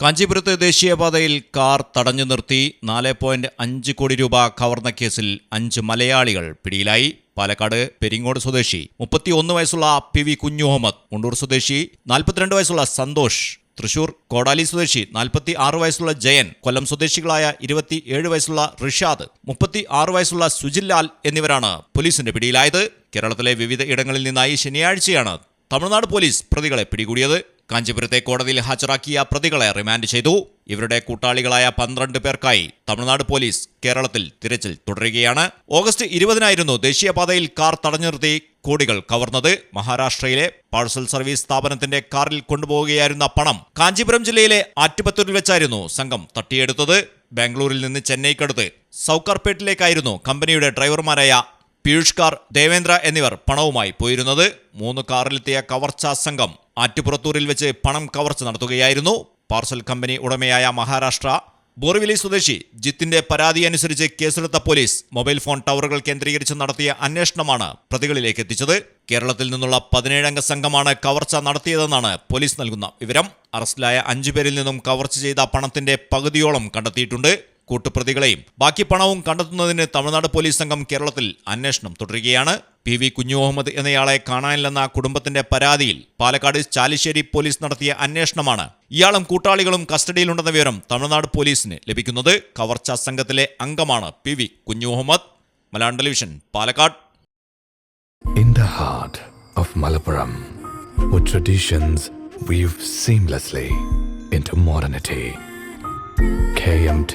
കാഞ്ചീപുരത്ത് ദേശീയപാതയിൽ കാർ തടഞ്ഞു നിർത്തി നാല് പോയിന്റ് അഞ്ച് കോടി രൂപ കവർന്ന കേസിൽ അഞ്ച് മലയാളികൾ പിടിയിലായി. പാലക്കാട് പെരിങ്ങോട് സ്വദേശി മുപ്പത്തിയൊന്ന് വയസ്സുള്ള പി വി കുഞ്ഞു മുഹമ്മദ് മുണ്ടൂർ സ്വദേശി നാൽപ്പത്തിരണ്ട് വയസ്സുള്ള സന്തോഷ് തൃശൂർ കോടാലി സ്വദേശി നാൽപ്പത്തി ആറ് വയസ്സുള്ള ജയൻ കൊല്ലം സ്വദേശികളായ ഇരുപത്തി ഏഴ് വയസ്സുള്ള റിഷാദ് മുപ്പത്തി ആറ് വയസ്സുള്ള സുജിൻലാൽ എന്നിവരാണ് പോലീസിന്റെ പിടിയിലായത്. കേരളത്തിലെ വിവിധ ഇടങ്ങളിൽ നിന്നായി ശനിയാഴ്ചയാണ് തമിഴ്നാട് പോലീസ് പ്രതികളെ പിടികൂടിയത്. കാഞ്ചീപുരത്തെ കോടതിയിൽ ഹാജരാക്കിയ പ്രതികളെ റിമാൻഡ് ചെയ്തു. ഇവരുടെ കൂട്ടാളികളായ പന്ത്രണ്ട് പേർക്കായി തമിഴ്നാട് പോലീസ് കേരളത്തിൽ തിരച്ചിൽ തുടരുകയാണ്. ഓഗസ്റ്റ് ഇരുപതിനായിരുന്നു ദേശീയപാതയിൽ കാർ തടഞ്ഞു നിർത്തി കോടികൾ കവർന്നത്. മഹാരാഷ്ട്രയിലെ പാഴ്സൽ സർവീസ് സ്ഥാപനത്തിന്റെ കാറിൽ കൊണ്ടുപോവുകയായിരുന്ന പണം കാഞ്ചീപുരം ജില്ലയിലെ ആറ്റുപത്തൂരിൽ വെച്ചായിരുന്നു സംഘം തട്ടിയെടുത്തത്. ബാംഗ്ലൂരിൽ നിന്ന് ചെന്നൈക്കടുത്ത് സൗക്കർപേട്ടിലേക്കായിരുന്നു കമ്പനിയുടെ ഡ്രൈവർമാരായ പീയൂഷ് കാർ ദേവേന്ദ്ര എന്നിവർ പണവുമായി പോയിരുന്നത്. മൂന്ന് കാറിലെത്തിയ കവർച്ചാ സംഘം ആറ്റുപുറത്തൂരിൽ വെച്ച് പണം കവർച്ച നടത്തുകയായിരുന്നു. പാർസൽ കമ്പനി ഉടമയായ മഹാരാഷ്ട്ര ബോറിവിലി സ്വദേശി ജിത്തിന്റെ പരാതി അനുസരിച്ച് കേസെടുത്ത പോലീസ് മൊബൈൽ ഫോൺ ടവറുകൾ കേന്ദ്രീകരിച്ച് നടത്തിയ അന്വേഷണമാണ് പ്രതികളിലേക്ക് എത്തിച്ചത്. കേരളത്തിൽ നിന്നുള്ള പതിനേഴംഗ സംഘമാണ് കവർച്ച നടത്തിയതെന്നാണ് പോലീസ് നൽകുന്ന വിവരം. അറസ്റ്റിലായ അഞ്ചുപേരിൽ നിന്നും കവർച്ച ചെയ്ത പണത്തിന്റെ പകുതിയോളം കണ്ടെത്തിയിട്ടുണ്ട്. കൂട്ടുപ്രതികളെയും ബാക്കി പണവും കണ്ടെത്തുന്നതിന് തമിഴ്നാട് പോലീസ് സംഘം കേരളത്തിൽ അന്വേഷണം തുടരുകയാണ്. പി വി കുഞ്ഞു മുഹമ്മദ് എന്നയാളെ കാണാനില്ലെന്ന കുടുംബത്തിന്റെ പരാതിയിൽ പാലക്കാട് ചാലിശ്ശേരി പോലീസ് നടത്തിയ അന്വേഷണമാണ് ഇയാളും കൂട്ടാളികളും കസ്റ്റഡിയിലുണ്ടെന്ന വിവരം തമിഴ്നാട് പോലീസിന് ലഭിക്കുന്നത്. കവർച്ചാ സംഘത്തിലെ അംഗമാണ് P V Kunju Muhammad. Malayalam television Palakkad. In the heart of Malappuram, with traditions weave seamlessly into modernity, KMT